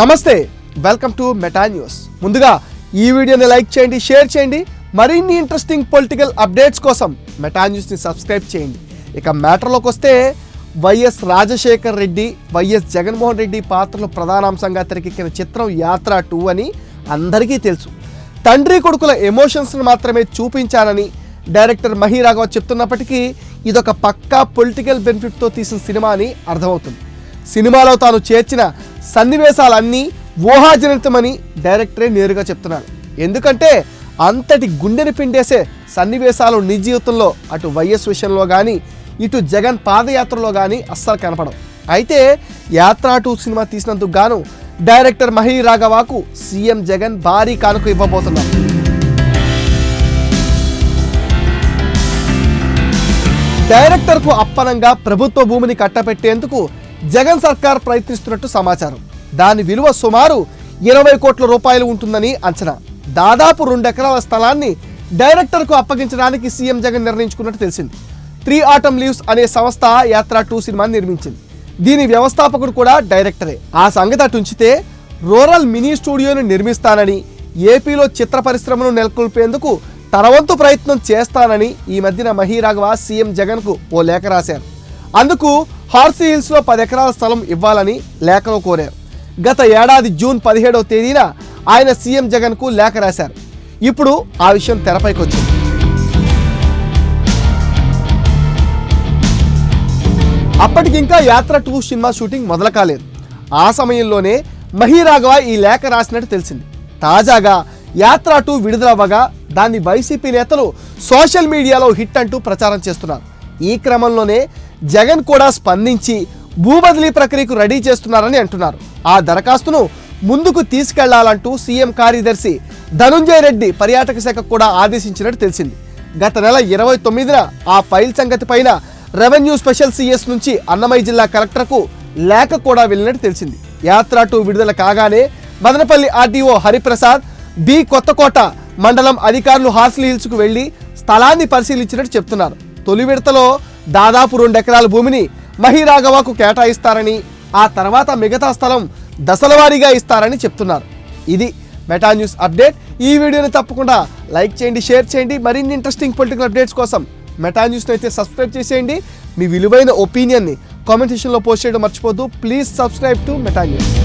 నమస్తే welcome to Meta news ముందుగా ఈ వీడియోని లైక్ చేయండి షేర్ చేయండి మరిన్ని ఇంట్రెస్టింగ్ పొలిటికల్ అప్డేట్స్ కోసం మెటా న్యూస్ని సబ్స్క్రైబ్ చేయండి. ఇక మ్యాటర్లోకి వస్తే Y S Rajasekhar Reddy Y S Jaganmohan Reddy పాత్రలు ప్రధానాంశంగా తెరకెక్కిన చిత్రం యాత్ర టూ అని అందరికీ తెలుసు. తండ్రి కొడుకుల ఎమోషన్స్ని మాత్రమే చూపించానని డైరెక్టర్ మహిరాఘవ చెప్తున్నప్పటికీ ఇదొక పక్కా పొలిటికల్ బెనిఫిట్తో తీసిన సినిమా అని అర్థమవుతుంది. సినిమాలో తాను చేర్చిన సన్నివేశాలన్నీ ఊహాజనితమని డైరెక్టరే నేరుగా చెప్తున్నారు. ఎందుకంటే అంతటి గుండెని పిండేసే సన్నివేశాలు నిజ జీవితంలో అటు వైఎస్ విషయంలో కానీ ఇటు జగన్ పాదయాత్రలో కానీ అస్సలు కనపడవు. అయితే యాత్ర టూ సినిమా తీసినందుకు గాను డైరెక్టర్ మహి రాఘవాకు సీఎం జగన్ భారీ కానుక ఇవ్వబోతున్నారు. డైరెక్టర్కు అప్పనంగా ప్రభుత్వ భూమిని కట్టపెట్టేందుకు జగన్ సర్కార్ ప్రయత్నిస్తున్నట్టు సమాచారం. దాని విలువ సుమారు ఇరవై కోట్ల రూపాయలు ఉంటుందని అంచనా. దాదాపు రెండు ఎకరాల స్థలాన్ని డైరెక్టర్కు అప్పగించడానికి సీఎం జగన్ నిర్ణయించుకున్నట్టు తెలిసింది. త్రీ ఆటమ్ లీవ్స్ అనే సంస్థ యాత్ర టూ సినిమాని నిర్మించింది. దీని వ్యవస్థాపకుడు కూడా డైరెక్టరే. ఆ సంగతి అటుంచితే రూరల్ మినీ స్టూడియోని నిర్మిస్తానని ఏపీలో చిత్ర పరిశ్రమను నెలకొల్పేందుకు తన వంతు ప్రయత్నం చేస్తానని ఈ మధ్యన మహీరాఘవ సీఎం జగన్కు ఓ లేఖ రాశారు. అందుకు హార్సీ హిల్స్లో పది ఎకరాల స్థలం ఇవ్వాలని లేఖలో కోరారు. గత ఏడాది జూన్ పదిహేడవ తేదీన ఆయన సీఎం జగన్కు లేఖ రాశారు. ఇప్పుడు ఆ విషయం తెరపైకి వచ్చింది అప్పటికింకా యాత్ర టూ సినిమా షూటింగ్ మొదలు కాలేదు ఆ సమయంలోనే మహీరాఘవ ఈ లేఖ రాసినట్టు తెలిసింది. తాజాగా యాత్ర టూ విడుదలవ్వగా దాన్ని వైసీపీ నేతలు సోషల్ మీడియాలో హిట్ అంటూ ప్రచారం చేస్తున్నారు. ఈ క్రమంలోనే జగన్ కూడా స్పందించి భూ బదిలీ ప్రక్రియకు రెడీ చేస్తున్నారని అంటున్నారు. ఆ దరఖాస్తును ముందుకు తీసుకెళ్ళాలంటూ సీఎం కార్యదర్శి ధనుంజయ రెడ్డి పర్యాటక శాఖకు కూడా ఆదేశించినట్టు తెలిసింది. గత నెల ఇరవై తొమ్మిదిన ఆ ఫైల్ సంగతి పైన రెవెన్యూ స్పెషల్ సిఎస్ నుంచి అన్నమయ్య జిల్లా కలెక్టర్కు లేఖ కూడా వెళ్ళినట్టు తెలిసింది. యాత్ర టూ విడుదల కాగానే Madanapalli R D O Hariprasad B Kothakota మండలం అధికారులు హార్స్లీ హిల్స్కు వెళ్ళి స్థలాన్ని పరిశీలించినట్టు చెప్తున్నారు. తొలి విడతలో దాదాపు రెండు ఎకరాల భూమిని మహిరాఘవకు కేటాయిస్తారని ఆ తర్వాత మిగతా స్థలం దశలవారీగా ఇస్తారని చెప్తున్నారు. ఇది మెటా న్యూస్ అప్డేట్. ఈ వీడియోని తప్పకుండా లైక్ చేయండి షేర్ చేయండి. మరిన్ని ఇంట్రెస్టింగ్ పొలిటికల్ అప్డేట్స్ కోసం మెటా న్యూస్ని అయితే సబ్స్క్రైబ్ చేసేయండి. మీ విలువైన ఒపీనియన్ని కామెంట్ సెక్షన్లో పోస్ట్ చేయడం మర్చిపోద్దు please subscribe to Meta news.